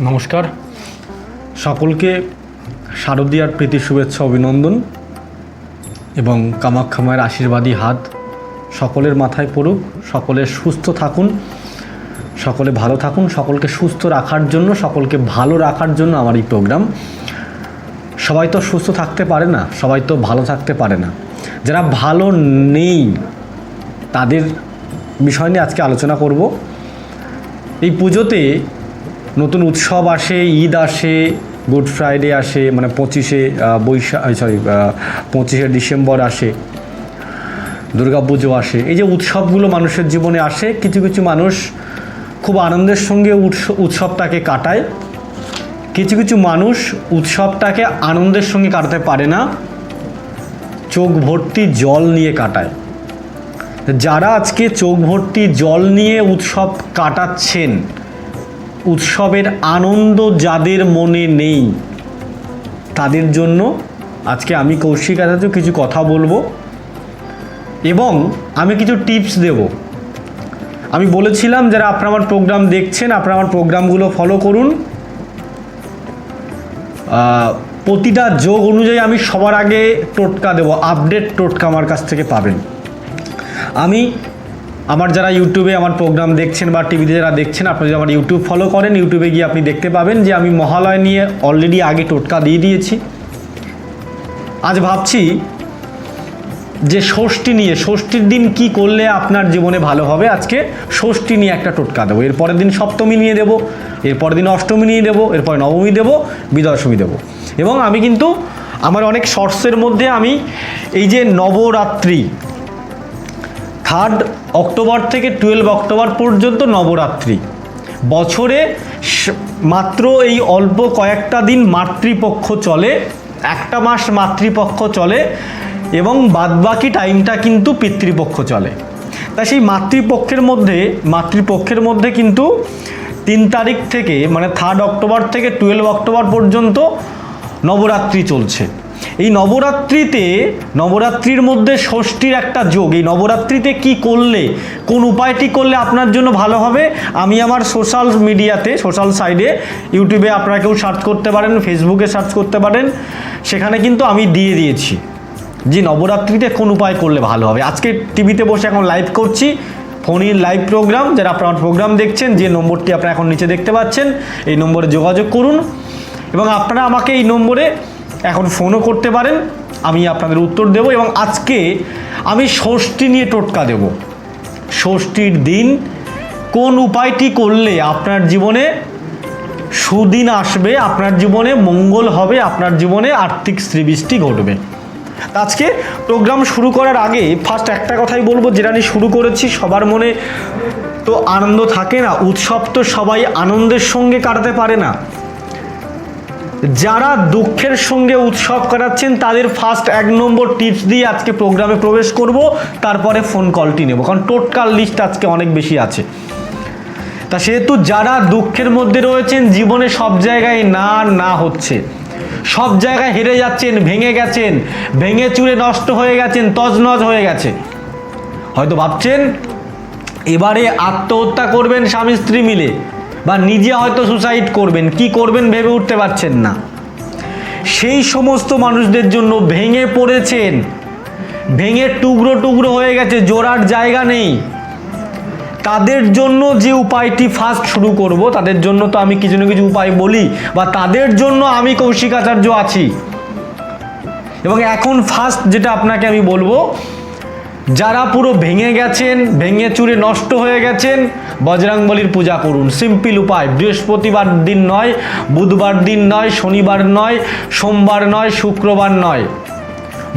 নমস্কার। সকলকে শারদীয়ার প্রীতি শুভেচ্ছা, অভিনন্দন এবং কামাখ্যা মায়ের আশীর্বাদী হাত সকলের মাথায় পড়ুক, সকলে সুস্থ থাকুন, সকলে ভালো থাকুন, সকলকে সুস্থ রাখার জন্য, সকলকে ভালো রাখার জন্য আমার এই প্রোগ্রাম সবাই তো সুস্থ থাকতে পারে না, সবাই তো ভালো থাকতে পারে না। যারা ভালো নেই, তাদের বিষয় নিয়ে আজকে আলোচনা করব। এই পুজোতে নতুন উৎসব আসে, ঈদ আসে, গুড ফ্রাইডে আসে মানে পঁচিশে বৈশাখ সরি পঁচিশে ডিসেম্বর আসে দুর্গাপুজো আসে। এই যে উৎসবগুলো মানুষের জীবনে আসে, কিছু কিছু মানুষ খুব আনন্দের সঙ্গে উৎস- উৎসবটাকে কাটায়। কিছু কিছু মানুষ উৎসবটাকে আনন্দের সঙ্গে কাটাতে পারে না, চোখ ভর্তি জল নিয়ে কাটায়। যারা আজকে চোখ ভর্তি জল নিয়ে উৎসব কাটাচ্ছেন উৎসবের আনন্দ যাদের মনে নেই, তাদের জন্য আজকে আমি কৌশিক আচার্য কিছু কথা বলব এবং আমি কিছু টিপস দেব। আমি বলেছিলাম যারা আপনারা আমার প্রোগ্রাম দেখছেন, আপনারা আমার প্রোগ্রামগুলো ফলো করুন। প্রতিটা যোগ অনুযায়ী আমি সবার আগে টোটকা দেবো আপডেট টোটকা আমার কাছ থেকে পাবেন। আমি আমার যারা ইউটিউবে আমার প্রোগ্রাম দেখছেন বা টিভিতে যারা দেখছেন আপনি যদি আমার ইউটিউব ফলো করেন ইউটিউবে গিয়ে আপনি দেখতে পাবেন যে আমি মহালয় নিয়ে অলরেডি আগে টোটকা দিয়ে দিয়েছি। আজ ভাবছি যে ষষ্ঠী নিয়ে, ষষ্ঠীর দিন কি করলে আপনার জীবনে ভালো হবে? আজকে ষষ্ঠী নিয়ে একটা টোটকা দেবো। এরপরের দিন সপ্তমী নিয়ে দেবো এরপরের দিন অষ্টমী নিয়ে দেবো এরপরে নবমী দেবো, বিদশমী দেবো। এবং আমি কিন্তু আমার অনেক শর্টসের মধ্যে আমি এই যে নবরাত্রি থার্ড অক্টোবর থেকে টুয়েলভ অক্টোবর পর্যন্ত নবরাত্রি। বছরে মাত্র এই অল্প কয়েকটা দিন মাতৃপক্ষ চলে, একটা মাস মাতৃপক্ষ চলে, এবং বাদবাকি টাইমটা কিন্তু পিতৃপক্ষ চলে। তা সেই মাতৃপক্ষের মধ্যে মাতৃপক্ষের মধ্যে কিন্তু তিন তারিখ থেকে মানে থার্ড অক্টোবর থেকে টুয়েলভ অক্টোবর পর্যন্ত নবরাত্রি চলছে। এই নবরাত্রিতে, নবরাত্রির মধ্যে ষষ্ঠীর একটা যোগ, এই নবরাত্রিতে কি করলে, কোন উপায়টি করলে আপনার জন্য ভালো হবে? আমি আমার সোশ্যাল মিডিয়াতে সোশ্যাল সাইডে ইউটিউবে আপনারা কেউ সার্চ করতে পারেন ফেসবুকে সার্চ করতে পারেন। সেখানে কিন্তু আমি দিয়ে দিয়েছি যে নবরাত্রিতে কোন উপায় করলে ভালো হবে। আজকে টিভিতে বসে এখন লাইভ করছি। ফোনের লাইভ প্রোগ্রাম যারা আপনার প্রোগ্রাম দেখছেন, যে নম্বরটি আপনারা এখন নিচে দেখতে পাচ্ছেন, এই নম্বরে যোগাযোগ করুন। এবং আপনারা আমাকে এই নম্বরে এখন ফোনও করতে পারেন, আমি আপনাদের উত্তর দেব এবং আজকে আমি ষষ্ঠী নিয়ে টোটকা দেব। ষষ্ঠীর দিন কোন উপায়টি করলে আপনার জীবনে সুদিন আসবে, আপনার জীবনে মঙ্গল হবে, আপনার জীবনে আর্থিক শ্রীবৃষ্টি ঘটবে? আজকে প্রোগ্রাম শুরু করার আগে ফার্স্ট একটা কথাই বলব, যেটা আমি শুরু করেছি, সবার মনে তো আনন্দ থাকে না, উৎসব তো সবাই আনন্দের সঙ্গে কাটাতে পারে না। যারা দুঃখের সঙ্গে উৎসব কাটাচ্ছেন, তাদের ফার্স্ট এক নম্বর টিপস দিয়ে আজকে প্রোগ্রামে প্রবেশ করব। তারপরে ফোন কলটি নেব, কারণ টোটকাল লিস্ট আজকে অনেক বেশি আছে। তা সেহেতু যারা দুঃখের মধ্যে রয়েছেন, জীবনে সব জায়গায় না না হচ্ছে। সব জায়গায় হেরে যাচ্ছেন, ভেঙে গেছেন, ভেঙে চুরে নষ্ট হয়ে গেছেন তজনজ হয়ে গেছে। হয়তো ভাবছেন, এবারে আত্মহত্যা করবেন স্বামী স্ত্রী মিলে। বা নিজে হয়তো সুসাইড করবেন, কি করবেন ভেবে উঠতে পারছেন না। সেই সমস্ত মানুষদের জন্য ভেঙে পড়েছেন। ভেঙে টুকরো টুকরো হয়ে গেছে, জোড়ার জায়গা নেই। তাদের জন্য যে উপায়টি ফার্স্ট শুরু করব, তাদের জন্য তো আমি কিছু না কিছু উপায় বলি, বা তাদের জন্য আমি কৌশিকাচার্য আছি। এবং এখন ফার্স্ট যেটা আপনাকে আমি বলব যারা পুরো ভেঙে গেছেন, ভেঙে চুরে নষ্ট হয়ে গেছেন, বজরাংবলির পূজা করুন। সিম্পল উপায়, বৃহস্পতিবার দিন নয়, বুধবার দিন নয়, শনিবার নয়, সোমবার নয়, শুক্রবার নয়।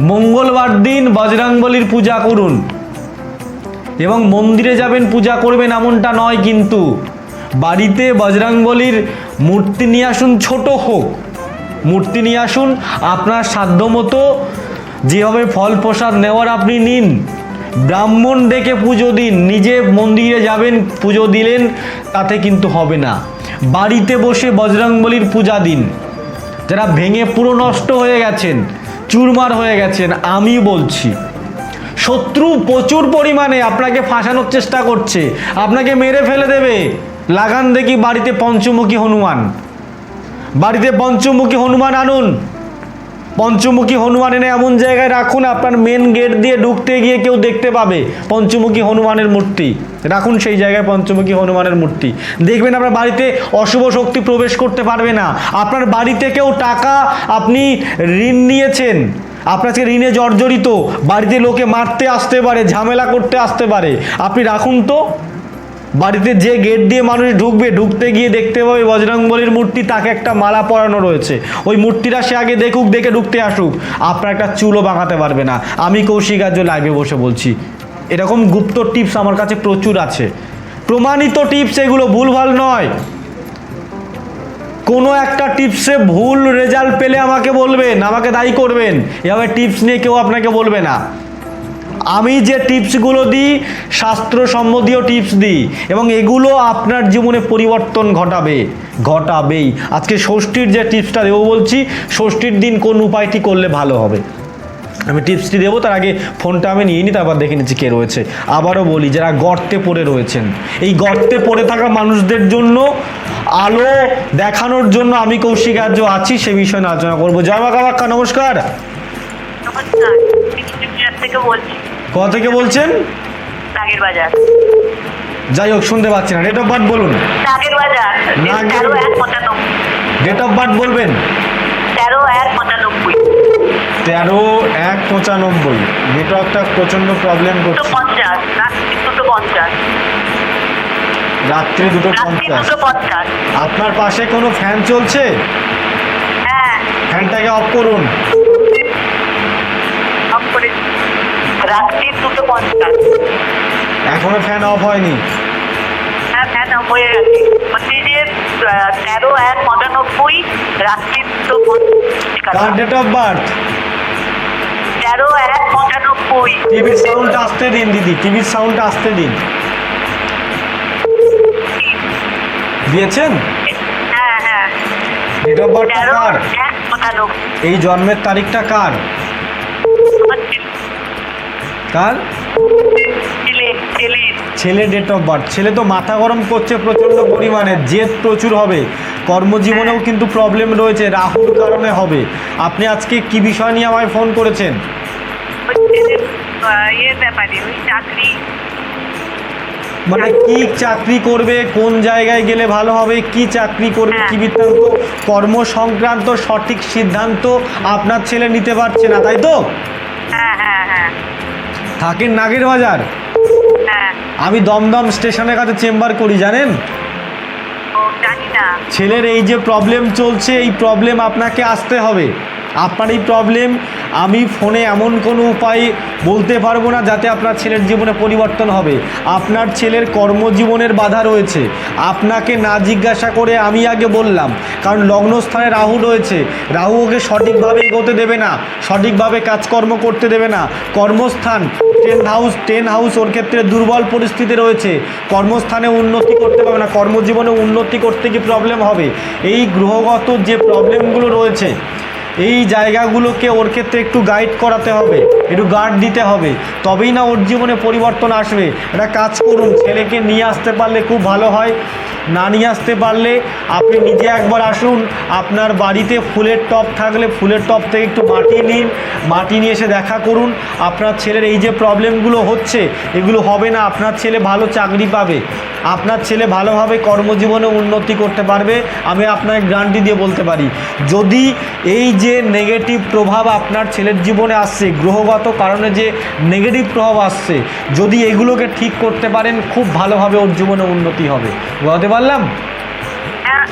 মঙ্গলবার দিন বজরাংবলির পূজা করুন। এবং মন্দিরে যাবেন, পূজা করবেন এমনটা নয় কিন্তু। বাড়িতে বজরাংবলির মূর্তি নিয়ে আসুন, ছোট হোক। মূর্তি নিয়ে আসুন, আপনার সাধ্যমতো যেভাবে ফল প্রসাদ নেওয়ার আপনি নিন। ব্রাহ্মণ ডেকে পুজো দিন, নিজে মন্দিরে যাবেন, পুজো দিলেন, তাতে কিন্তু হবে না। বাড়িতে বসে বজরংবলির পূজা দিন। যারা ভেঙে পুরো নষ্ট হয়ে গেছেন, চুরমার হয়ে গেছেন, আমি বলছি, শত্রু প্রচুর পরিমাণে আপনাকে ফাঁসানোর চেষ্টা করছে, আপনাকে মেরে ফেলে দেবে। লাগান দেখি বাড়িতে পঞ্চমুখী হনুমান। বাড়িতে পঞ্চমুখী হনুমান আনুন। পঞ্চমুখী হনুমান এনে এমন জায়গায় রাখুন, আপনার মেন গেট দিয়ে ঢুকতে গিয়ে কেউ দেখতে পাবে পঞ্চমুখী হনুমানের মূর্তি। রাখুন সেই জায়গায় পঞ্চমুখী হনুমানের মূর্তি। দেখবেন আপনার বাড়িতে অশুভ শক্তি প্রবেশ করতে পারবে না। আপনার বাড়িতে কেউ টাকা আপনি ঋণ নিয়েছেন। আপনার কাছে ঋণে জর্জরিত। বাড়িতে লোকে মারতে আসতে পারে, ঝামেলা করতে আসতে পারে। আপনি রাখুন তো। বাড়িতে যে গেট দিয়ে মানুষ ঢুকবে, ঢুকতে গিয়ে দেখতে পাবে বজরংবলীর মূর্তি, তাকে একটা মালা পরানো রয়েছে। ওই মূর্তিটা সে আগে দেখুক, দেখে ঢুকতে আসুক। আপনার একটা চুলও বাঁকাতে পারবে না। আমি কৌশিক আর্য লাইভে বসে বলছি। এরকম গুপ্ত টিপস আমার কাছে প্রচুর আছে। প্রমাণিত টিপস এগুলো ভুলভাল নয়। কোনো একটা টিপসে ভুল রেজাল্ট পেলে আমাকে বলবেন, আমাকে দায়ী করবেন। এভাবে টিপস নিয়ে কেউ আপনাকে বলবে না। আমি যে টিপসগুলো দিই শাস্ত্রসম্মতীয় টিপস দিই, এবং এগুলো আপনার জীবনে পরিবর্তন ঘটাবে, ঘটাবেই। আজকে ষষ্ঠীর যে টিপসটা দেবো বলছি, ষষ্ঠীর দিন কোন উপায়টি করলে ভালো হবে? আমি টিপসটি দেবো, তার আগে ফোনটা আমি নিয়ে নিই তারপর দেখে নিচ্ছি কে রয়েছে। আবারও বলি, যারা গর্তে পড়ে রয়েছেন, এই গর্তে পড়ে থাকা মানুষদের জন্য আলো দেখানোর জন্য আমি কৌশিক আর্য আছি, সে বিষয়ে আলোচনা করব। জয় মা নমস্কার। নমস্কার। থেকে বলছি কোথা থেকে বলছেন? নাগের বাজার। যাই হোক শুনতে পাচ্ছি না। ডেট অফ বার্থ বলুন। নাগের বাজার। নাগের- ডেট অফ বার্থ বলবেন? তেরো এক পঁচানব্বই। তেরো এক পঁচানব্বই। নেটওয়ার্কটা প্রচণ্ড প্রবলেম করছে। পঞ্চাশ। দুটো পঞ্চাশ। রাত্রি দুটো পঞ্চাশ। আপনার পাশে কোনো ফ্যান চলছে? হ্যাঁ। ফ্যানটাকে অফ করুন অফ করে রাত্রি দুটো পঞ্চাশ। এখনও ফ্যান অফ হয়নি? হ্যাঁ ফ্যান অফ হয়ে গেছে। যে তেরো এক পঁচানব্বই রাত্রি দুটো ডেট অফ বার্থ তেরো এক পঁচানব্বই। টিভির সাউন্ডটা আসতে দিন দিদি। টিভির সাউন্ডটা আসতে দিন। দিয়েছেন? হ্যাঁ হ্যাঁ। ডেট অফ বার্থটা কার? এই জন্মের তারিখটা কার? কার? ছেলে ডেট অফ বার্থ ছেলে তো মাথা গরম করছে প্রচণ্ড পরিমাণে জেদ প্রচুর হবে। কর্মজীবনেও কিন্তু প্রবলেম রয়েছে রাহুর কারণে হবে। আপনি আজকে কি বিষয় নিয়ে আমায় ফোন করেছেন? মানে কি চাকরি। করবে কোন জায়গায় গেলে ভালো হবে কি চাকরি করবে কি বৃত্তান্ত? কর্ম সংক্রান্ত সঠিক সিদ্ধান্ত আপনার ছেলে নিতে পারছে না তাই তো? হ্যাঁ হ্যাঁ হ্যাঁ। থাকেন নাগের বাজার? হ্যাঁ। আমি দমদম স্টেশনের কাছে চেম্বার করি জানেন? ছেলের এই যে প্রবলেম চলছে এই প্রবলেম আপনাকে আসতে হবে। আপনার এই প্রবলেম আমি ফোনে এমন কোনো উপায় বলতে পারব না যাতে আপনার ছেলের জীবনে পরিবর্তন হবে। আপনার ছেলের কর্মজীবনের বাধা রয়েছে। আপনাকে না জিজ্ঞাসা করে আমি আগে বললাম, কারণ লগ্নস্থানে রাহু রয়েছে। রাহু ওকে সঠিকভাবে এগোতে দেবে না, সঠিকভাবে কাজকর্ম করতে দেবে না। কর্মস্থান টেন হাউস টেন হাউস ওর ক্ষেত্রে দুর্বল পরিস্থিতি রয়েছে। কর্মস্থানে উন্নতি করতে পারবে না, কর্মজীবনে উন্নতি করতে কি প্রবলেম হবে? এই গ্রহগত যে প্রবলেমগুলো রয়েছে এই জায়গাগুলোকে ওর ক্ষেত্রে একটু গাইড করাতে হবে, একটু গার্ড দিতে হবে। তবেই না ওর জীবনে পরিবর্তন আসবে। একটা কাজ করুন, ছেলেকে নিয়ে আসতে পারলে খুব ভালো হয়। না নিয়ে আসতে পারলে আপনি নিজে একবার আসুন, আপনার বাড়িতে ফুলের টব থাকলে ফুলের টব থেকে একটু মাটি নিন, মাটি নিয়ে এসে দেখা করুন, আপনার ছেলের এই যে প্রবলেমগুলো হচ্ছে, এগুলো হবে না, আপনার ছেলে ভালো চাকরি পাবে, আপনার ছেলে ভালোভাবে কর্মজীবনে উন্নতি করতে পারবে, আমি আপনাকে গ্যারান্টি দিয়ে বলতে পারি। যদি এই যে নেগেটিভ প্রভাব আপনার ছেলের জীবনে আসছে, গ্রহগত কারণে যে নেগেটিভ প্রভাব আসছে, যদি এগুলোকে ঠিক করতে পারেন, খুব ভালোভাবে ওর জীবনে উন্নতি হবে। বলতে পারলাম হ্যাঁ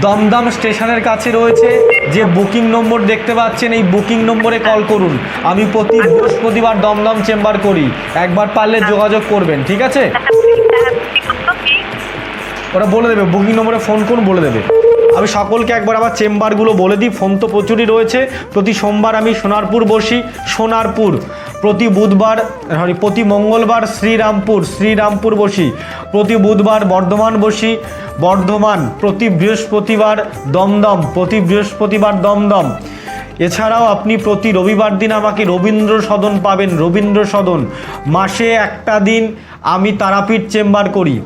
দমদম স্টেশনের কাছে রয়েছে যে বুকিং নম্বর দেখতে পাচ্ছেন এই বুকিং নম্বরে কল করুন। আমি প্রতি বৃহস্পতিবার দমদম চেম্বার করি। একবার পারলে যোগাযোগ করবেন ঠিক আছে? কি- হ্যাঁ, কি? ওরা বলে দেবে বুকিং নম্বরে ফোন করুন বলে দেবে। আমি সকলকে একবার আমার চেম্বারগুলো বলে দিই ফোন তো প্রচুরই রয়েছে। প্রতি সোমবার আমি সোনারপুর বসি সোনারপুর। প্রতি বুধবার, সরি, প্রতি মঙ্গলবার শ্রীরামপুর শ্রীরামপুর বসি। প্রতি বুধবার বর্ধমান বসি। বর্ধমান প্রতি বৃহস্পতিবার দমদম, প্রতি বৃহস্পতিবার দমদম। এছাড়াও আপনি প্রতি রবিবার দিন আমাকে রবীন্দ্র সদন পাবেন, রবীন্দ্র সদন। মাসে একটা দিন আমি তারাপীঠ চেম্বার করি।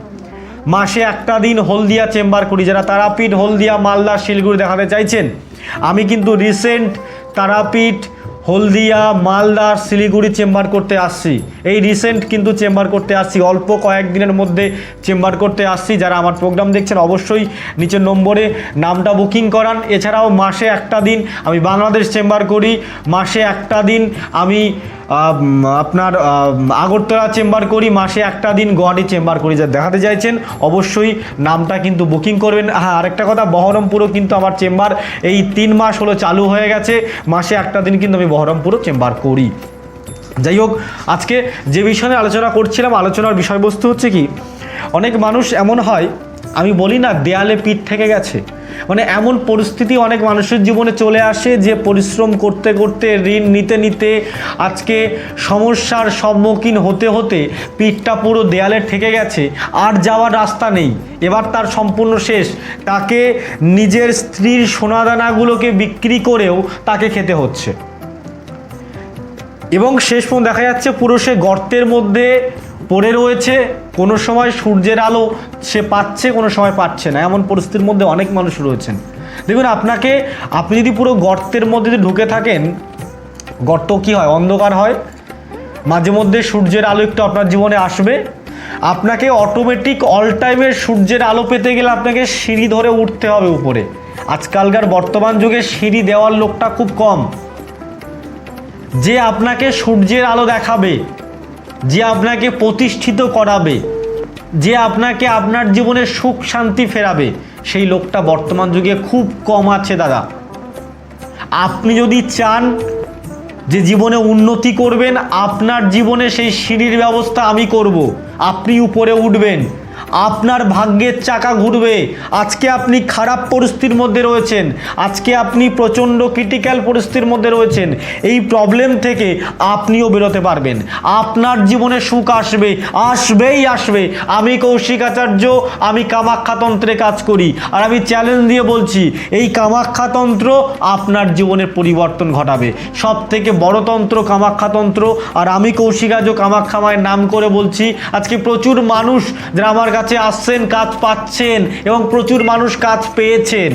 মাসে একটা দিন হলদিয়া চেম্বার করি। যারা তারাপীঠ, হলদিয়া, মালদা, শিলিগুড়ি দেখাতে চাইছেন, আমি কিন্তু রিসেন্ট তারাপীঠ হলদিয়া, মালদা শিলিগুড়ি চেম্বার করতে আসছি। এই রিসেন্ট কিন্তু চেম্বার করতে আসছি। অল্প কয়েকদিনের মধ্যে চেম্বার করতে আসছি। যারা আমার প্রোগ্রাম দেখছেন অবশ্যই নিচের নম্বরে নামটা বুকিং করান। এছাড়াও মাসে একটা দিন আমি বাংলাদেশ চেম্বার করি। মাসে একটা দিন আমি আপনার আগরতলা চেম্বার করি, মাসে একটা দিন গুয়াহাটি চেম্বার করি, যা দেখাতে চাইছেন, অবশ্যই নামটা কিন্তু বুকিং করবেন। হ্যাঁ আরেকটা কথা, বহরমপুরও কিন্তু আমার চেম্বার, এই তিন মাস হলো চালু হয়ে গেছে, মাসে একটা দিন কিন্তু আমি বহরমপুরও চেম্বার করি। যাই হোক, আজকে যে বিষয় নিয়ে আলোচনা করছিলাম, আলোচনার বিষয়বস্তু হচ্ছে কি, অনেক মানুষ এমন হয়, আমি বলি না, দেয়ালে পিঠ থেকে গেছে মানে এমন পরিস্থিতি অনেক মানুষের জীবনে চলে আসে যে পরিশ্রম করতে করতে, ঋণ নিতে নিতে, আজকে সমস্যার সম্মুখীন হতে হতে পিঠটা পুরো দেয়ালে ঠেকে গেছে, আর যাওয়ার রাস্তা নেই। এবার তার সম্পূর্ণ শেষ। তাকে নিজের স্ত্রীর সোনাদানাগুলোকে বিক্রি করেও তাকে খেতে হচ্ছে। এবং শেষ পর্যন্ত দেখা যাচ্ছে পুরো সে গর্তের মধ্যে পড়ে রয়েছে, কোনো সময় সূর্যের আলো সে পাচ্ছে, কোনো সময় পাচ্ছে না। এমন পরিস্থিতির মধ্যে অনেক মানুষ রয়েছেন। দেখুন, আপনাকে, আপনি যদি পুরো গর্তের মধ্যে যদি ঢুকে থাকেন, গর্ত কি হয়? অন্ধকার হয়। মাঝে মধ্যে সূর্যের আলো একটু আপনার জীবনে আসবে। আপনাকে অটোমেটিক অল টাইমে সূর্যের আলো পেতে গেলে আপনাকে সিঁড়ি ধরে উঠতে হবে উপরে। আজকালকার বর্তমান যুগে সিঁড়ি দেওয়ার লোকটা খুব কম। যে আপনাকে সূর্যের আলো দেখাবে যে আপনাকে প্রতিষ্ঠিত করাবে, যে আপনাকে আপনার জীবনে সুখ, শান্তি ফেরাবে, সেই লোকটা বর্তমান যুগে খুব কম আছে দাদা। আপনি যদি চান যে জীবনে উন্নতি করবেন, আপনার জীবনে সেই সিঁড়ির ব্যবস্থা আমি করব। আপনি উপরে উঠবেন। আপনার ভাগ্যের চাকা ঘুরবে। আজকে আপনি খারাপ পরিস্থিতির মধ্যে রয়েছেন। আজকে আপনি প্রচণ্ড ক্রিটিক্যাল পরিস্থিতির মধ্যে রয়েছেন। এই প্রবলেম থেকে আপনিও বেরোতে পারবেন। আপনার জীবনে সুখ আসবে, আসবেই আসবে। আমি কৌশিক আচার্য, আমি কামাখ্যাতন্ত্রে কাজ করি। আর আমি চ্যালেঞ্জ দিয়ে বলছি, এই কামাখ্যাতন্ত্র আপনার জীবনের পরিবর্তন ঘটাবে। সব থেকে বড় তন্ত্র কামাখ্যাতন্ত্র। আর আমি কৌশিকাজ কামাখ্যা মায়ের নাম করে বলছি, আজকে প্রচুর মানুষ, যারা আমার কাছে আসছেন, কাজ পাচ্ছেন এবং প্রচুর মানুষ কাজ পেয়েছেন।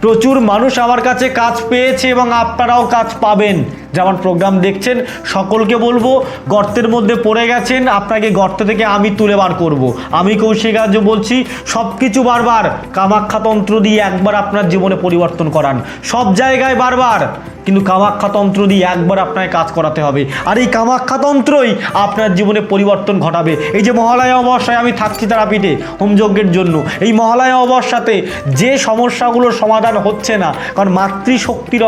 প্রচুর মানুষ আমার কাছে কাজ পেয়েছে এবং আপনারাও কাজ পাবেন। যেমন প্রোগ্রাম দেখছেন, সকলকে বলব, গর্তের মধ্যে পড়ে গেছেন, আপনাকে গর্ত থেকে আমি তুলে বার করব। আমি কৌশিকার্য বলছি সব কিছু বারবার কামাখ্যাতন্ত্র দিয়ে একবার আপনার জীবনে পরিবর্তন করান। সব জায়গায় বারবার, কিন্তু কামাখ্যাতন্ত্র দিয়ে একবার আপনাকে কাজ করাতে হবে। আর এই কামাখ্যাতন্ত্রই আপনার জীবনে পরিবর্তন ঘটাবে। এই যে মহালয়া অমাবস্যায় আমি থাকছি তারাপীঠে হোমযজ্ঞের জন্য। এই মহালয়া অবস্যাতে যে সমস্যাগুলোর সমাধান হচ্ছে না, কারণ মাতৃশক্তির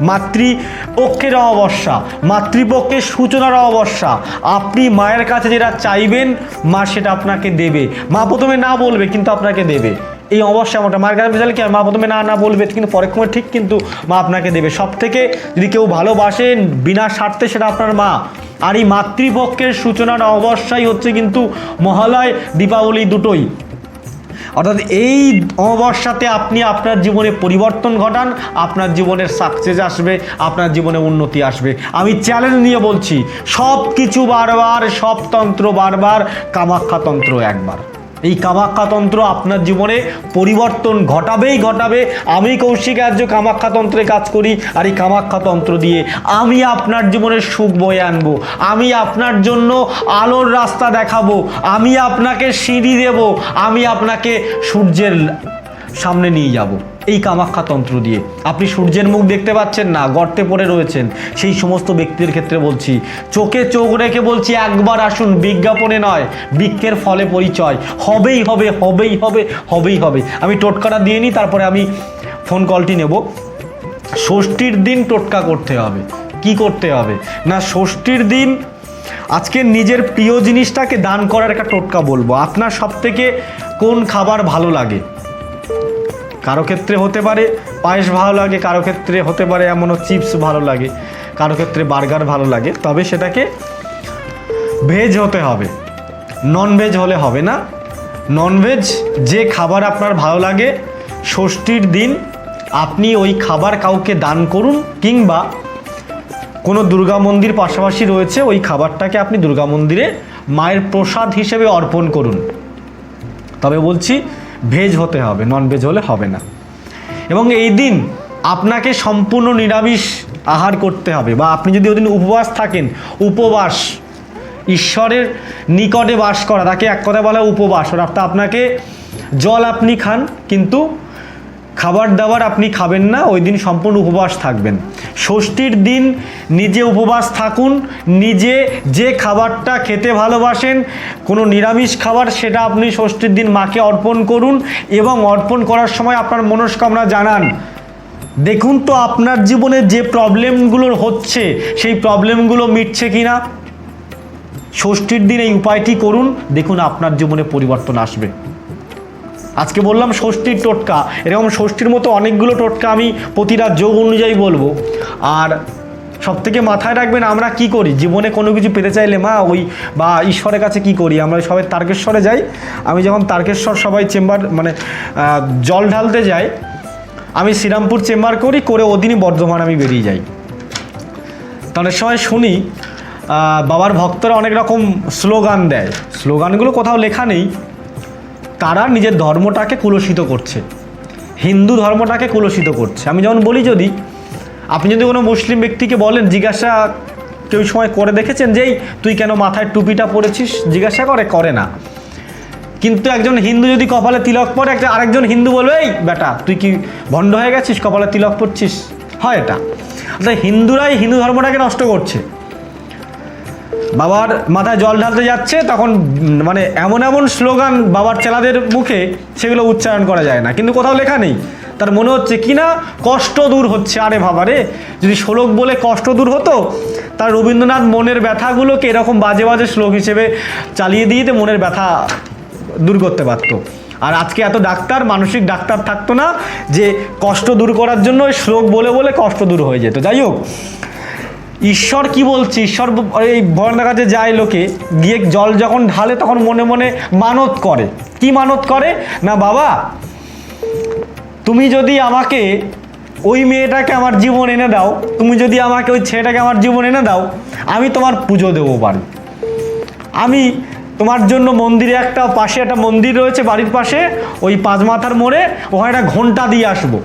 মাতৃপক্ষের অমাবস্যা মাতৃপক্ষের সূচনার অমাবস্যা আপনি মায়ের কাছে যেটা চাইবেন, মা সেটা আপনাকে দেবে। মা প্রথমে না বলবে, কিন্তু আপনাকে দেবে। এই অবশ্যই আমাটা মায়ের কাছে বোঝালে কি মা প্রথমে না না বলবে? কিন্তু সময় ঠিক কিন্তু মা আপনাকে দেবে। সব থেকে যদি কেউ ভালোবাসেন বিনা স্বার্থে, সেটা আপনার মা। আর এই মাতৃপক্ষের সূচনার অবশ্যই হচ্ছে কিন্তু মহালয়, দীপাবলি দুটোই। অর্থাৎ এই অমাবস্যাতে আপনি আপনার জীবনে পরিবর্তন ঘটান, আপনার জীবনের সাকসেস আসবে, আপনার জীবনে উন্নতি আসবে। আমি চ্যালেঞ্জ নিয়ে বলছি সব কিছু বারবার সব তন্ত্র বারবার, কামাখ্যাতন্ত্র একবার। এই কামাক্ষাতন্ত্র আপনার জীবনে পরিবর্তন ঘটাবেই ঘটাবে। আমি কৌশিক আর্য কামাক্ষাতন্ত্রে কাজ করি আর এই কামাক্ষাতন্ত্র দিয়ে আমি আপনার জীবনে সুখ বয়ে আনব। আমি আপনার জন্য আলোর রাস্তা দেখাবো। আমি আপনাকে সিঁড়ি দেব। আমি আপনাকে সূর্যের সামনে নিয়ে যাব। এই কামাখ্যাতন্ত্র দিয়ে। আপনি সূর্যের মুখ দেখতে পাচ্ছেন না, গর্তে পড়ে রয়েছেন। সেই সমস্ত ব্যক্তির ক্ষেত্রে বলছি, চোখে চোখ রেখে বলছি, একবার আসুন, বিজ্ঞাপনে নয়, বৃক্ষের ফলে পরিচয়। হবেই হবে হবেই হবে হবেই হবে। আমি টোটকাটা দিয়ে নিই, তারপরে আমি ফোন কলটি নেব। ষষ্ঠীর দিন টোটকা করতে হবে। কি করতে হবে? না, ষষ্ঠীর দিন আজকে নিজের প্রিয় জিনিসটাকে দান করার একটা টোটকা বলব। আপনার সব থেকে কোন খাবার ভালো লাগে? কারও ক্ষেত্রে হতে পারে পায়েস ভালো লাগে, কারও ক্ষেত্রে হতে পারে এমনও চিপস ভালো লাগে, কারও ক্ষেত্রে বার্গার ভালো লাগে, তবে সেটাকে ভেজ হতে হবে। নন ভেজ হলে হবে না। নন ভেজ যে খাবার আপনার ভালো লাগে, ষষ্ঠীর দিন আপনি ওই খাবার কাউকে দান করুন কিংবা কোনো দুর্গা মন্দির পাশাপাশি রয়েছে, ওই খাবারটাকে আপনি দুর্গা মন্দিরে মায়ের প্রসাদ হিসেবে অর্পণ করুন। তবে বলছি ভেজ হতে হবে নন ভেজ হলে হবে না। এবং এই দিন আপনাকে সম্পূর্ণ নিরামিষ আহার করতে হবে বা আপনি যদি ওদিন উপবাস থাকেন, উপবাস, ঈশ্বরের নিকটে বাস করা, তাকে এক কথা বলা উপবাস। অর্থাৎ আপনাকে জল আপনি খান, কিন্তু খাবার দাবার আপনি খাবেন না, ওই দিন সম্পূর্ণ উপবাস থাকবেন। ষষ্ঠীর দিন নিজে উপবাস থাকুন, নিজে যে খাবারটা খেতে ভালোবাসেন, কোনো নিরামিষ খাবার সেটা আপনি ষষ্ঠীর দিন মাকে অর্পণ করুন এবং অর্পণ করার সময় আপনার মনস্কামনা জানান। দেখুন তো আপনার জীবনে যে প্রবলেমগুলো হচ্ছে, সেই প্রবলেমগুলো মিটছে কি না ষষ্ঠীর দিন এই উপায়টি করুন, দেখুন আপনার জীবনে পরিবর্তন আসবে। আজকে বললাম ষষ্ঠীর টোটকা। এরকম ষষ্ঠীর মতো অনেকগুলো টোটকা আমি প্রতিটা যোগ অনুযায়ী বলব। আর সব থেকে মাথায় রাখবেন, আমরা কি করি? জীবনে কোনো কিছু পেতে চাইলে, মা, ওই বা ঈশ্বরের কাছে কি করি? আমরা সবাই তারকেশ্বরে যাই। আমি যখন তারকেশ্বর সবাই চেম্বার মানে জল ঢালতে যাই, আমি শ্রীরামপুর চেম্বার করি, করে ওদিনই বর্ধমান আমি বেরিয়ে যাই। তাদের সময় শুনি বাবার ভক্তরা অনেক রকম স্লোগান দেয়। স্লোগানগুলো কোথাও লেখা নেই। তারা নিজের ধর্মটাকে কুলসিত করছে। হিন্দু ধর্মটাকে কুলসিত করছে। আমি যেমন বলি যদি, আপনি যদি কোনো মুসলিম ব্যক্তিকে বলেন, জিজ্ঞাসা কেউ সময় করে দেখেছেন যেই তুই কেন মাথায় টুপিটা পরেছিস? জিজ্ঞাসা করে করে না। কিন্তু একজন হিন্দু যদি কপালে তিলক পরে, একটা আরেকজন হিন্দু বলবে, এই, বেটা, তুই কি ভণ্ড হয়ে গেছিস? কপালে তিলক পরছিস? হয় এটা। অর্থাৎ হিন্দুরাই হিন্দু ধর্মটাকে নষ্ট করছে। বাবার মাথায় জল ঢালতে যাচ্ছে, তখন মানে এমন এমন স্লোগান বাবার চেলাদের মুখে সেগুলো উচ্চারণ করা যায় না। কিন্তু কোথাও লেখা নেই। তার মনে হচ্ছে কি না, কষ্ট দূর হচ্ছে। আরে বাবা রে, যদি শ্লোক বলে কষ্ট দূর হতো, তার রবীন্দ্রনাথ মনের ব্যথাগুলোকে এরকম বাজে বাজে শ্লোক হিসেবে চালিয়ে দিয়ে মনের ব্যথা দূর করতে পারতো। আর আজকে এত ডাক্তার, মানসিক ডাক্তার থাকতো না যে কষ্ট দূর করার জন্য শ্লোক বলে বলে কষ্ট দূর হয়ে যেত। যাই হোক ঈশ্বর কি বলছে? ঈশ্বর এই ভগবানের কাছে যায় লোকে, গিয়ে জল যখন ঢালে তখন মনে মনে মানত করে। কি মানত করে? না, বাবা, তুমি যদি আমাকে ওই মেয়েটাকে আমার জীবন এনে দাও, তুমি যদি আমাকে ওই ছেলেটাকে আমার জীবন এনে দাও, আমি তোমার পুজো দেবো পারি আমি তোমার জন্য মন্দিরে একটা পাশে একটা মন্দির রয়েছে বাড়ির পাশে, ওই পাঁচ মাথার মোড়ে, ওখানে একটা ঘণ্টা দিয়ে আসব।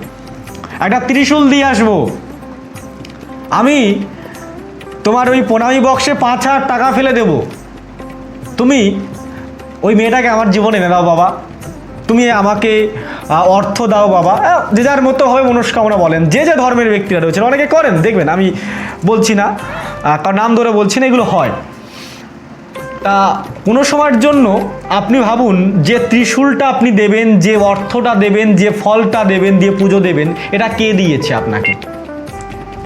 একটা ত্রিশূল দিয়ে আসব। আমি তোমার ওই প্রণামী বক্সে পাঁচ হাজার টাকা ফেলে দেব। তুমি ওই মেয়েটাকে আমার জীবনে এনে দাও বাবা। তুমি আমাকে অর্থ দাও বাবা। যে যার মতো হবে মনস্কামনা বলেন। যে যে ধর্মের ব্যক্তিরা রয়েছেন, অনেকে করেন, দেখবেন, আমি বলছি না কারণ নাম ধরে বলছি না, এগুলো হয়। তা কোনো সময়ের জন্য আপনি ভাবুন, যে ত্রিশূলটা আপনি দেবেন, যে অর্থটা দেবেন, যে ফলটা দেবেন, দিয়ে পুজো দেবেন, এটা কে দিয়েছে আপনাকে?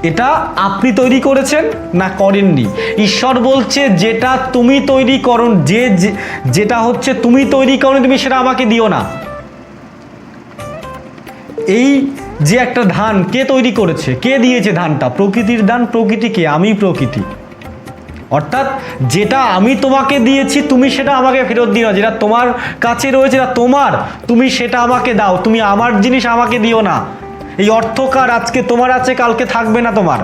এটা আপনি তৈরি করেছেন না করেননি? ঈশ্বর বলছে, যেটা তুমি তৈরি করো, যে যেটা হচ্ছে তুমি তৈরি করো, তুমি সেটা আমাকে দিও না। এই যে একটা ধান, কে তৈরি করেছে? কে দিয়েছে ধানটা? প্রকৃতির দান প্রকৃতিকে আমি প্রকৃতি। অর্থাৎ যেটা আমি তোমাকে দিয়েছি, তুমি সেটা আমাকে ফেরত দিও না। যেটা তোমার কাছে রয়েছে, যেটা তোমার, তুমি সেটা আমাকে দাও। তুমি আমার জিনিস আমাকে দিও না। এই অর্থকার আজকে তোমার আছে, কালকে থাকবে না তোমার?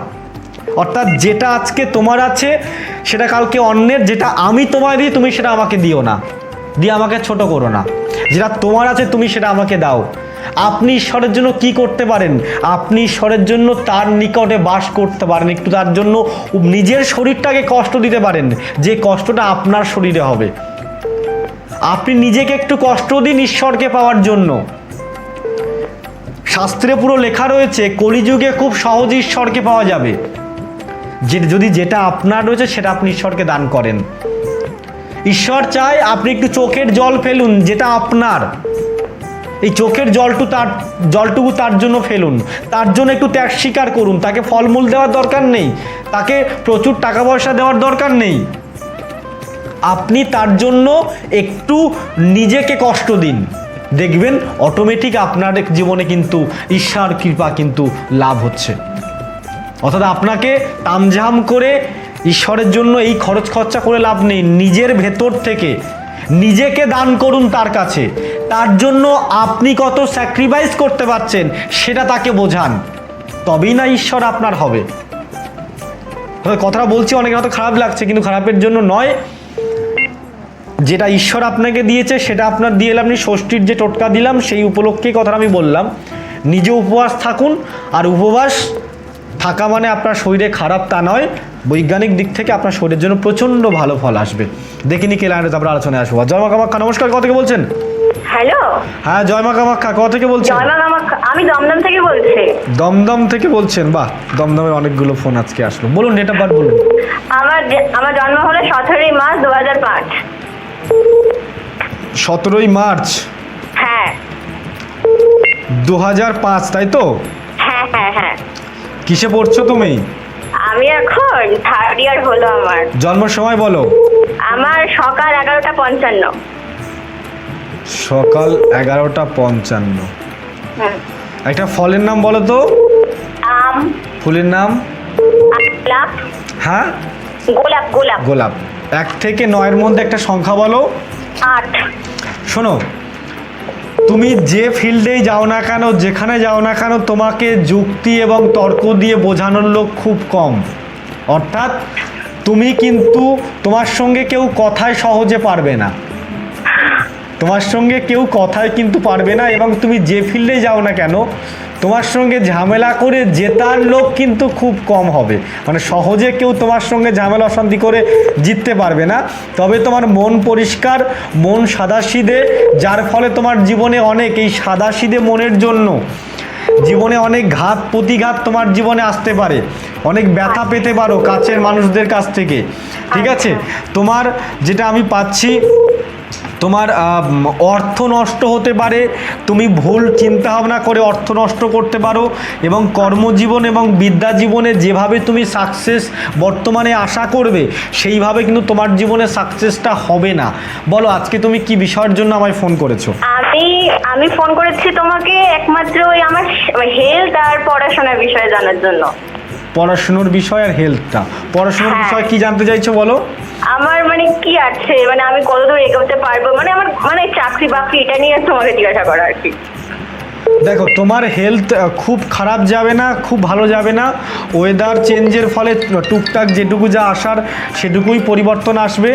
অর্থাৎ যেটা আজকে তোমার আছে, সেটা কালকে অন্যের, যেটা আমি তোমায় দিই, তুমি সেটা আমাকে দিও না। দিয়ে আমাকে ছোট করো না। যেটা তোমার আছে, তুমি সেটা আমাকে দাও। আপনি ঈশ্বরের জন্য কি করতে পারেন? আপনি ঈশ্বরের জন্য তার নিকটে বাস করতে পারেন, একটু তার জন্য নিজের শরীরটাকে কষ্ট দিতে পারেন, যে কষ্টটা আপনার শরীরে হবে। আপনি নিজেকে একটু কষ্ট দিন ঈশ্বরকে পাওয়ার জন্য। শাস্ত্রে পুরো লেখা রয়েছে, কলিযুগে খুব সহজ ঈশ্বরকে পাওয়া যাবে। যে, যদি যেটা আপনার রয়েছে, সেটা আপনি ঈশ্বরকে দান করেন। ঈশ্বর চায় আপনি একটু চোখের জল ফেলুন, যেটা আপনার। এই চোখের জলটু তার, জলটুকু তার জন্য ফেলুন। তার জন্য একটু ত্যাগ স্বীকার করুন। তাকে ফলমূল দেওয়ার দরকার নেই। তাকে প্রচুর টাকা পয়সা দেওয়ার দরকার নেই। আপনি তার জন্য একটু নিজেকে কষ্ট দিন। দেখবেন অটোমেটিক আপনার জীবনে কিন্তু ঈশ্বর কৃপা কিন্তু লাভ হচ্ছে। অর্থাৎ আপনাকে তামঝাম করে ঈশ্বরের জন্য এই খরচ খরচা করে লাভ নেই। নিজের ভেতর থেকে নিজেকে দান করুন তার কাছে। তার জন্য আপনি কত স্যাক্রিফাইস করতে পারছেন সেটা তাকে বোঝান। তবেই না ঈশ্বর আপনার হবে। কথাটা বলছি অনেক হয়তো খারাপ লাগছে, কিন্তু খারাপের জন্য নয়। যেটা ঈশ্বর আপনাকে দিয়েছে সেটা আপনার দিয়ে এলে আপনি ষষ্ঠীর যে টোটকা দিলাম সেই উপলক্ষে কথাটা আমি বললাম। নিজে উপবাস থাকুন আর উপবাস থাকা মানে আপনার শরীরে খারাপ তা নয় বৈজ্ঞানিক দিক থেকে আপনার শরীরের জন্য প্রচণ্ড ভালো ফল আসবে। দেখিনি কে লাইনে তারপরে আলোচনায় আসব। জয় মা কামাখ্যা নমস্কার কথা থেকে বলছেন? হ্যালো? হ্যাঁ জয় মা কামাখ্যা কথা থেকে বলছেন? জয়মা মামা আমি দমদম থেকে বলছি। দমদম থেকে বলছেন বাহ দমদমের অনেকগুলো ফোন আজকে আসলো। বলুন ডেট অফ বার্থ বলুন। আমার আমার জন্ম হলো সতেরোই মার্চ দু হাজার পাঁচ। সতেরোই মার্চ। হ্যাঁ। দু হাজার পাঁচ তাই তো? হ্যাঁ হ্যাঁ হ্যাঁ। কিসে পড়ছো তুমি? আমি এখন থার্ড ইয়ার হলো আমার। জন্ম সময় বলো। আমার সকাল এগারোটা পঞ্চান্ন। সকাল এগারোটা পঞ্চান্ন। হুম। একটা ফলের নাম বলো তো। আম। ফুলের নাম? গোলাপ। হ্যাঁ? গোলাপ গোলাপ। গোলাপ। এক থেকে নয়ের মধ্যে একটা সংখ্যা বলো। আট। শোনো, তুমি যে ফিল্ডেই যাও না কেন, যেখানে যাও না কেন, তোমাকে যুক্তি এবং তর্ক দিয়ে বোঝানোর লোক খুব কম। অর্থাৎ, তুমি কিন্তু তোমার সঙ্গে কেউ কথায় সহজে পারবে না। তোমার সঙ্গে কেউ কথায় কিন্তু পারবে না এবং তুমি যে ফিল্ডে যাও না কেন, তোমার সঙ্গে ঝামেলা করে জেতার লোক কিন্তু খুব কম হবে। মানে সহজে কেউ তোমার সঙ্গে ঝামেলা অশান্তি করে জিততে পারবে না। তবে তোমার মন পরিষ্কার, মন সাদাসিদে যার ফলে তোমার জীবনে অনেক, এই সাদাসিদে মনের জন্য। জীবনে অনেক ঘাত, প্রতিঘাত তোমার জীবনে আসতে পারে। অনেক ব্যথা পেতে পারো কাছের মানুষদের কাছ থেকে। ঠিক আছে? তোমার যেটা আমি পাচ্ছি তোমার অর্থ নষ্ট হতে পারে তুমি ভুল চিন্তা ভাবনা করে অর্থ নষ্ট করতে পারো এবং কর্মজীবন এবং বিদ্যা জীবনে যেভাবে তুমি সাকসেস বর্তমানে আশা করবে সেইভাবে কিন্তু তোমার জীবনে সাকসেসটা হবে না। বলো আজকে তুমি কি বিষয়ের জন্য আমায় ফোন করেছ? আমি আমি ফোন করেছি তোমাকে একমাত্র ওই আমার হেলথ আর পড়াশোনার বিষয়ে জানার জন্য। পড়াশোনার বিষয় আর হেলথটা পড়াশোনার হ্যাঁ। বিষয় কি জানতে চাইছো বলো? আমার মানে আছে মানে আমি কতদূর এগোতে পারব? মানে আমার মানে চাকরি বাকরি এটা নিয়ে তোমাকে জিজ্ঞাসা করা আর কি। দেখো, তোমার হেলথ খুব খারাপ যাবে না, খুব ভালো যাবে না। ওয়েদার চেঞ্জের ফলে টুকটাক যেটুকু যা আসার, সেটুকুই পরিবর্তন আসবে।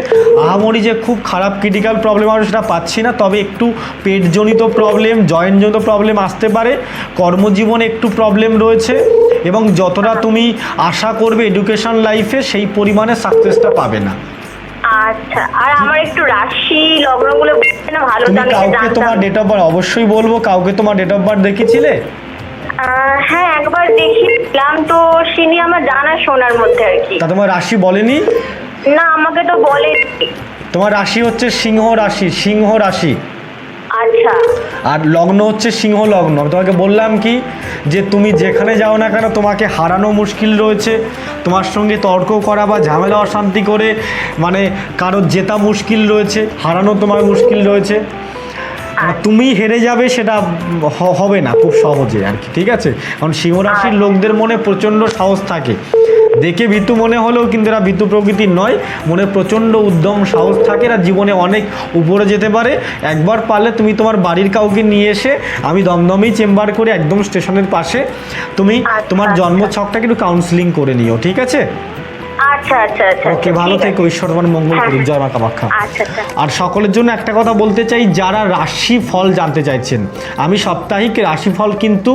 আহামরি যে খুব খারাপ ক্রিটিক্যাল প্রবলেম আসবে সেটা পাচ্ছি না, তবে একটু পেটজনিত প্রবলেম জয়েন্টজনিত প্রবলেম আসতে পারে। কর্মজীবনে একটু প্রবলেম রয়েছে এবং যতটা তুমি আশা করবে এডুকেশন লাইফে সেই পরিমাণে সাকসেসটা পাবে না। আচ্ছা আর আমার একটু রাশি লগ্নগুলো বলতে না ভালো তুমি জানি কাউকে তোমার ডেট অফ বার্থ অবশ্যই বলব কাউকে তোমার ডেট অফ বার্থ দেখিয়েছিলে হ্যাঁ একবার দেখিলাম তো সিনি আমার জানা শোনার মধ্যে আর কি। তা তোমার রাশি বলেনি? না আমাকে তো বলে তোমার রাশি হচ্ছে সিংহ রাশি সিংহ রাশি। আচ্ছা। আর লগ্ন হচ্ছে সিংহ লগ্ন। আমি তোমাকে বললাম কি যে তুমি যেখানে যাও না কেন তোমাকে হারানো মুশকিল রয়েছে। তোমার সঙ্গে তর্ক করা বা ঝামেলা অশান্তি করে মানে কারোর জেতা মুশকিল রয়েছে হারানো তোমার মুশকিল রয়েছে। তুমি হেরে যাবে সেটা হবে না খুব সহজে আর কি ঠিক আছে? কারণ সিংহ রাশির লোকদের মনে প্রচণ্ড সাহস থাকে। দেখে ভীতু মনে হলেও কিন্তু এরা ভীতু প্রকৃতির নয়। মনে প্রচণ্ড উদ্যম সাহস থাকে এরা জীবনে অনেক উপরে যেতে পারে। একবার পারলে তুমি তোমার বাড়ির কাউকে নিয়ে এসে আমি দমদমেই চেম্বার করে একদম স্টেশনের পাশে তুমি আচ্ছা, তোমার জন্ম জন্মছকটাকে একটু কাউন্সিলিং করে নিও ঠিক আছে? আচ্ছা আচ্ছা আচ্ছা ওকে ভালো থেকো ঈশ্বর তোমার মঙ্গল হ্যাঁ, করুক হ্যাঁ। জয় মা কামাখ্যা আচ্ছা আচ্ছা। আর সকলের জন্য একটা কথা বলতে চাই যারা রাশি ফল জানতে চাইছেন আমি সাপ্তাহিক রাশিফল কিন্তু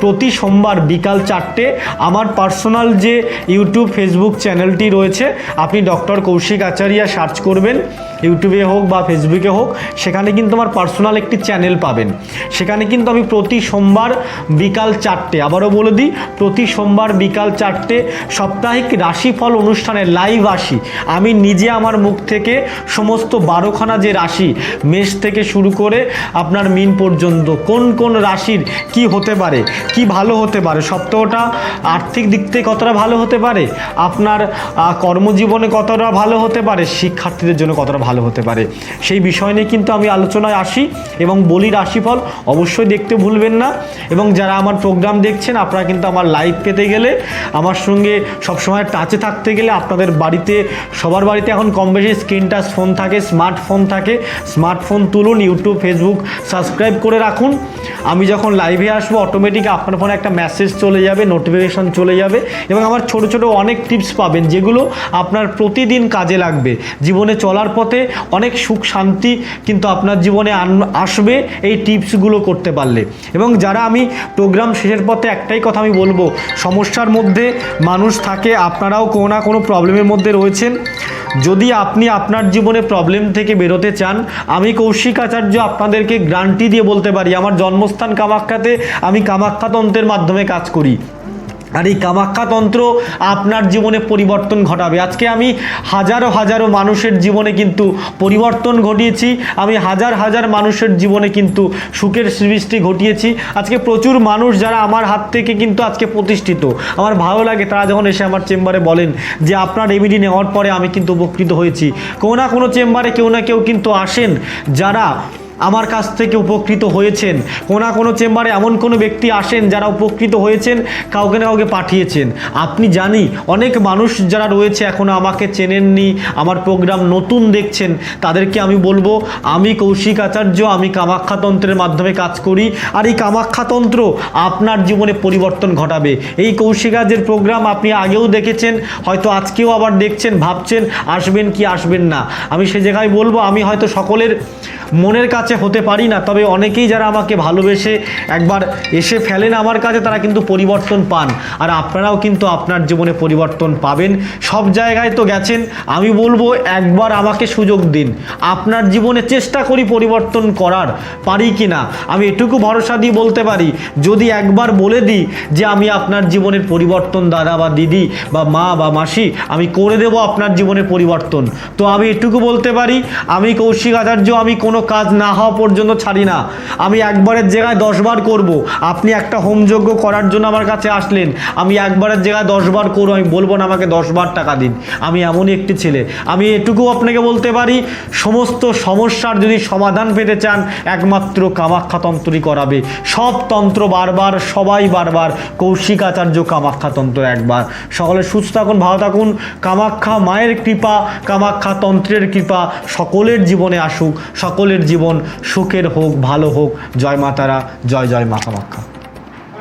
প্রতি সোমবার বিকাল চারটে আমার পার্সোনাল যে ইউটিউব ফেসবুক চ্যানেলটি রয়েছে আপনি ডক্টর কৌশিক আচারিয়া সার্চ করবেন ইউটিউবে হোক বা ফেসবুকে হোক সেখানে কিন্তু আমার পার্সোনাল একটি চ্যানেল পাবেন। সেখানে কিন্তু আমি প্রতি সোমবার বিকাল চারটে আবারও বলে দিই প্রতি সোমবার বিকাল চারটে সাপ্তাহিক রাশিফল অনুষ্ঠানে লাইভ আসি। আমি নিজে আমার মুখ থেকে সমস্ত বারোখানা যে রাশি মেষ থেকে শুরু করে আপনার মিন পর্যন্ত, কোন কোন রাশির কি হতে পারে, কি ভালো হতে পারে, সপ্তাহটা আর্থিক দিক থেকে কতটা ভালো হতে পারে, আপনার কর্মজীবনে কতটা ভালো হতে পারে, শিক্ষার্থীদের জন্য কতটা ভালো হতে পারে, সেই বিষয় নিয়ে কিন্তু আমি আলোচনায় আসি এবং বলি রাশিফল অবশ্যই দেখতে ভুলবেন না এবং যারা আমার প্রোগ্রাম দেখছেন, আপনারা কিন্তু আমার লাইভ পেতে গেলে, আমার সঙ্গে সবসময় টাচে থাকতে গেলে আপনাদের বাড়িতে, সবার বাড়িতে এখন কম বেশি স্ক্রিন টাচ ফোন থাকে স্মার্টফোন থাকে। স্মার্টফোন তুলুন ইউটিউব ফেসবুক সাবস্ক্রাইব করে রাখুন। আমি যখন লাইভে আসব অটোমেটিক আপনার ফোনে একটা মেসেজ চলে যাবে নোটিফিকেশন চলে যাবে এবং আমার ছোট ছোট অনেক টিপস পাবেন যেগুলো আপনার প্রতিদিন কাজে লাগবে। জীবনে চলার পথে অনেক সুখ, শান্তি কিন্তু আপনার জীবনে আসবে এই টিপসগুলো করতে পারলে। এবং যারা আমি প্রোগ্রাম শেষের পথে একটাই কথা আমি বলব, সমস্যার মধ্যে মানুষ থাকে, আপনারাও কোনো না কোনো প্রবলেমের মধ্যে রয়েছেন। যদি আপনি আপনার জীবনে প্রবলেম থেকে বেরোতে চান, আমি কৌশিক আচার্য আপনাদেরকে গ্রান্টি দিয়ে বলতে পারি, আমার জন্মস্থান কামাখ্যাতে আমি কামাখ্যা তন্ত্রের মাধ্যমে কাজ করি। আর এই কামাখ্যা তন্ত্র আপনার জীবনে পরিবর্তন ঘটাবে। আজকে আমি হাজারো হাজারো মানুষের জীবনে কিন্তু পরিবর্তন ঘটিয়েছি। আমি হাজার হাজার মানুষের জীবনে কিন্তু সুখের সৃষ্টি ঘটিয়েছি। আজকে প্রচুর মানুষ যারা আমার হাত থেকে কিন্তু আজকে প্রতিষ্ঠিত। আমার ভালো লাগে, তারা যখন এসে আমার চেম্বারে বলেন যে আপনার রেমিডি নেওয়ার পরে আমি কিন্তু উপকৃত হয়েছি। কোনো না কোনো চেম্বারে কেউ না কেউ কিন্তু আসেন যারা আমার কাছ থেকে উপকৃত হয়েছেন। কোনো কোনো চেম্বারে এমন কোনো ব্যক্তি আসেন যারা উপকৃত হয়েছেন, কাউকে না কাউকে পাঠিয়েছেন। আপনি জানি, অনেক মানুষ যারা রয়েছে এখনও আমাকে চেনেননি, আমার প্রোগ্রাম নতুন দেখছেন, তাদেরকে আমি বলব, আমি কৌশিক আচার্য, আমি কামাখ্যাতন্ত্রের মাধ্যমে কাজ করি, আর এই কামাখ্যাতন্ত্র আপনার জীবনে পরিবর্তন ঘটাবে। এই কৌশিকাজের প্রোগ্রাম আপনি আগেও দেখেছেন, হয়তো আজকেও আবার দেখছেন, ভাবছেন, আসবেন কি আসবেন না। আমি সে জায়গায় বলব, আমি হয়তো সকলের মনের কাছে হতে পারি না, তবে অনেকেই যারা আমাকে ভালোবেসে একবার এসে ফেলেন আমার কাছে, তারা কিন্তু পরিবর্তন পান। আর আপনারাও কিন্তু আপনার জীবনে পরিবর্তন পাবেন। সব জায়গায় তো গেছেন, আমি বলব একবার আমাকে সুযোগ দিন। আপনার জীবনে চেষ্টা করি পরিবর্তন করার, পারি কি না আমি এটুকু ভরসা দিয়ে বলতে পারি, যদি একবার বলে দিই যে আমি আপনার জীবনের পরিবর্তন, দাদা বা দিদি বা মা বা মাসি, আমি করে দেব আপনার জীবনের পরিবর্তন। তো আমি এটুকু বলতে পারি, আমি কৌশিক আচার্য, আমি কোনো কাজ না হওয়া পর্যন্ত ছাড়ি না। আমি একবারের জায়গায় দশবার করব। আপনি একটা হোমযজ্ঞ করার জন্য আমার কাছে আসলেন। আমি একবারের জায়গায় দশবার করব। আমি বলব না আমাকে দশবার টাকা দিন। আমি এমনই একটি ছেলে। আমি এটুকু আপনাকে বলতে পারি, সমস্ত সমস্যার যদি সমাধান পেতে চান, একমাত্র কামাখ্যা তন্ত্রই করাবে। সব তন্ত্র বারবার, সবাই বারবার। কৌশিক আচার্য কামাখ্যা তন্ত্র একবার। সকলে সুস্থ থাকুন, ভালো থাকুন। কামাখ্যা মায়ের কৃপা, কামাখ্যা তন্ত্রের কৃপা সকলের জীবনে আসুক। সকলের জীবন সুখের হোক ভালো হোক। জয় মাতারা জয় জয় মাখা কামাখ্যা